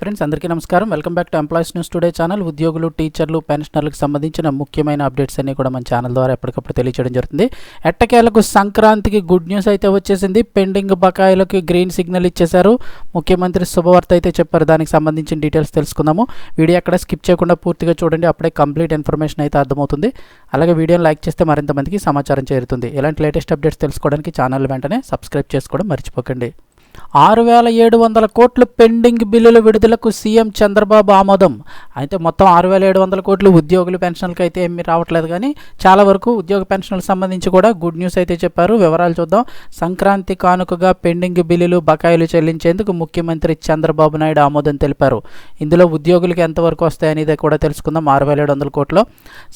Friends అందరికీ నమస్కారం. Welcome back to employees news today channel ఉద్యోగులు టీచర్లు పెన్షనర్లకు సంబంధించిన ముఖ్యమైన అప్డేట్స్ అన్ని కూడా మన ఛానల్ ద్వారా ఎప్పటికప్పుడు తెలియజేయడం జరుగుతుంది. ఎట్టకేలకు సంక్రాంతికి గుడ్ న్యూస్ అయితే వచ్చేసింది. పెండింగ్ బకాయిలకి గ్రీన్ సిగ్నల్ ఇచ్చేశారు. ముఖ్యమంత్రి శుభవార్త అయితే చెప్పారు. దానికి సంబంధించిన డీటెయిల్స్ తెలుసుకుందాము. వీడియో అక్కడ స్కిప్ చేయకుండా పూర్తిగా చూడండి. అప్పుడే కంప్లీట్ ఇన్ఫర్మేషన్ అయితే అర్థమవుతుంది. అలాగే వీడియోని లైక్ చేస్తే మరింత మందికి సమాచారం చేరుతుంది. ఇలాంటి లేటెస్ట్ అప్డేట్స్ తెలుసుకోవడానికి ఛానల్ వెంటనే సబ్స్క్రైబ్ చేసుకోవడం మర్చిపోకండి. ఆరు వేల ఏడు వందల కోట్లు పెండింగ్ బిల్లుల విడుదలకు సీఎం చంద్రబాబు ఆమోదం. అయితే మొత్తం ఆరు వేల ఏడు వందల కోట్లు ఉద్యోగులు పెన్షన్లకు అయితే ఏమీ రావట్లేదు కానీ చాలా వరకు ఉద్యోగ పెన్షన్లకు సంబంధించి కూడా గుడ్ న్యూస్ అయితే చెప్పారు. వివరాలు చూద్దాం. సంక్రాంతి కానుకగా పెండింగ్ బిల్లులు బకాయిలు చెల్లించేందుకు ముఖ్యమంత్రి చంద్రబాబు నాయుడు ఆమోదం తెలిపారు. ఇందులో ఉద్యోగులకు ఎంతవరకు వస్తాయనేది కూడా తెలుసుకుందాం ఆరు వేల ఏడు వందల కోట్లు.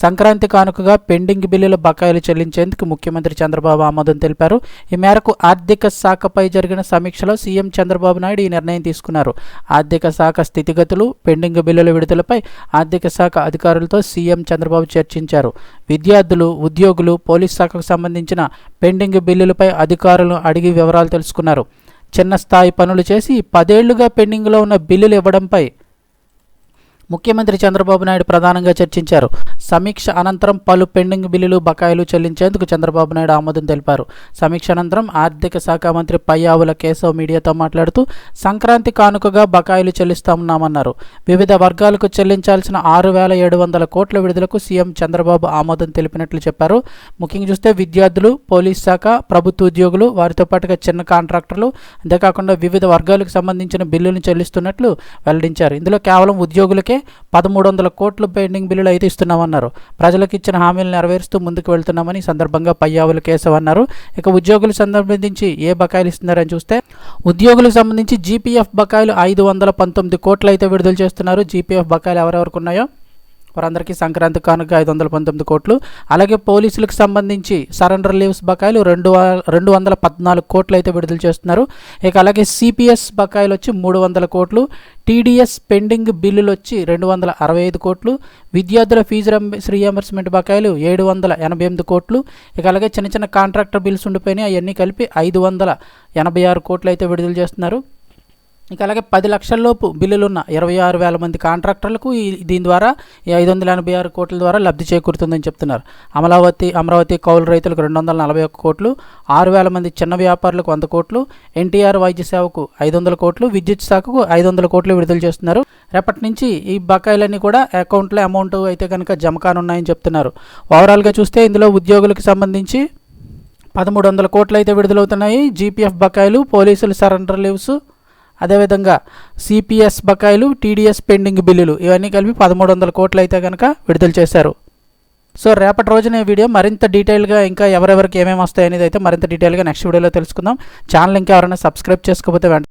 సంక్రాంతి కానుకగా పెండింగ్ బిల్లుల బకాయిలు చెల్లించేందుకు ముఖ్యమంత్రి చంద్రబాబు ఆమోదం తెలిపారు. ఈ మేరకు ఆర్థిక శాఖపై జరిగిన సమీక్షలో సీఎం చంద్రబాబు నాయుడు ఈ నిర్ణయం తీసుకున్నారు. ఆర్థిక శాఖ స్థితిగతులు పెండింగ్ బిల్లుల విడుదలపై ఆర్థిక శాఖ అధికారులతో సీఎం చంద్రబాబు చర్చించారు. విద్యార్థులు ఉద్యోగులు పోలీస్ శాఖకు సంబంధించిన పెండింగ్ బిల్లులపై అధికారులను అడిగి వివరాలు తెలుసుకున్నారు. చిన్న స్థాయి పనులు చేసి పదేళ్ళుగా పెండింగ్లో ఉన్న బిల్లులు ఇవ్వడంపై ముఖ్యమంత్రి చంద్రబాబు నాయుడు ప్రధానంగా చర్చించారు. సమీక్ష అనంతరం పలు పెండింగ్ బిల్లులు బకాయిలు చెల్లించేందుకు చంద్రబాబు నాయుడు ఆమోదం తెలిపారు. సమీక్ష అనంతరం ఆర్థిక శాఖ మంత్రి పయ్యావుల కేశవ్ మీడియాతో మాట్లాడుతూ సంక్రాంతి కానుకగా బకాయిలు చెల్లిస్తామన్నామన్నారు. వివిధ వర్గాలకు చెల్లించాల్సిన ఆరు వేల ఏడు వందల కోట్ల విడుదలకు సీఎం చంద్రబాబు ఆమోదం తెలిపినట్లు చెప్పారు. ముఖ్యంగా చూస్తే విద్యార్థులు పోలీస్ శాఖ ప్రభుత్వ ఉద్యోగులు వారితో పాటుగా చిన్న కాంట్రాక్టర్లు అంతేకాకుండా వివిధ వర్గాలకు సంబంధించిన బిల్లులను చెల్లిస్తున్నట్లు వెల్లడించారు. ఇందులో కేవలం ఉద్యోగులకే పదమూడు వందల కోట్లు పెండింగ్ బిల్లులు అయితే ఇస్తున్నామన్నారు. ప్రజలకు ఇచ్చిన హామీలు నెరవేరుస్తూ ముందుకు వెళ్తున్నామని సందర్భంగా పయ్యావులు కేశవ్ అన్నారు. ఇక ఉద్యోగులకు సంబంధించి ఏ బకాయిలు ఇస్తున్నారని చూస్తే ఉద్యోగులకు సంబంధించి జీపీఎఫ్ బకాయిలు ఐదు వందల పంతొమ్మిది కోట్లు అయితే విడుదల చేస్తున్నారు. జీపీఎఫ్ బకాయిలు ఎవరెవరికి ఉన్నాయో వారందరికీ సంక్రాంతి కానుక ఐదు వందల పంతొమ్మిది కోట్లు. అలాగే పోలీసులకు సంబంధించి సరెండర్ లీవ్స్ బకాయిలు రెండు వ- రెండు వందల పద్నాలుగు కోట్లు అయితే విడుదల చేస్తున్నారు. ఇక అలాగే సిపిఎస్ బకాయిలు వచ్చి మూడు వందల కోట్లు. టీడీఎస్ పెండింగ్ బిల్లులు వచ్చి రెండు వందల అరవై ఐదు కోట్లు. విద్యార్థుల ఫీజు రియంబర్స్మెంట్ బకాయిలు ఏడు వందల ఎనభై ఎనిమిది కోట్లు. ఇక అలాగే చిన్న చిన్న కాంట్రాక్టర్ బిల్స్ ఉండిపోయినాయి. అవన్నీ కలిపి ఐదు వందల ఎనభై ఆరు కోట్లు అయితే విడుదల చేస్తున్నారు. ఇక అలాగే పది లక్షల్లోపు బిల్లులున్న ఇరవై ఆరు వేల మంది కాంట్రాక్టర్లకు ఈ దీని ద్వారా ఐదు వందల ఎనభై ఆరు కోట్ల ద్వారా లబ్ధి చేకూరుతుందని చెప్తున్నారు. అమరావతి అమరావతి కౌలు రైతులకు రెండు వందల నలభై ఒక్క కోట్లు ఆరు వేల మంది చిన్న వ్యాపారులకు వంద కోట్లు ఎన్టీఆర్ వైద్య సేవకు ఐదు వందల కోట్లు విద్యుత్ శాఖకు ఐదు వందల కోట్లు విడుదల చేస్తున్నారు. రేపటి నుంచి ఈ బకాయిలన్నీ కూడా అకౌంట్లో అమౌంట్ అయితే కనుక జమ కానున్నాయని చెప్తున్నారు. ఓవరాల్గా చూస్తే ఇందులో ఉద్యోగులకు సంబంధించి పదమూడు వందల కోట్లు అయితే విడుదలవుతున్నాయి. జీపీఎఫ్ బకాయిలు పోలీసులు సరెండర్ లీవ్స్ అదేవిధంగా సిపిఎస్ బకాయిలు టీడీఎస్ పెండింగ్ బిల్లులు ఇవన్నీ కలిపి పదమూడు వందల కోట్లు అయితే కనుక విడుదల చేశారు. సో రేపటి రోజున ఈ వీడియో మరింత డీటెయిల్గా ఇంకా ఎవరెవరికి ఏమేమి వస్తాయి అనేది అయితే మరింత డీటెయిల్గా నెక్స్ట్ వీడియోలో తెలుసుకుందాం. ఛానల్ ఇంకా ఎవరైనా సబ్స్క్రైబ్ చేసుకోకపోతే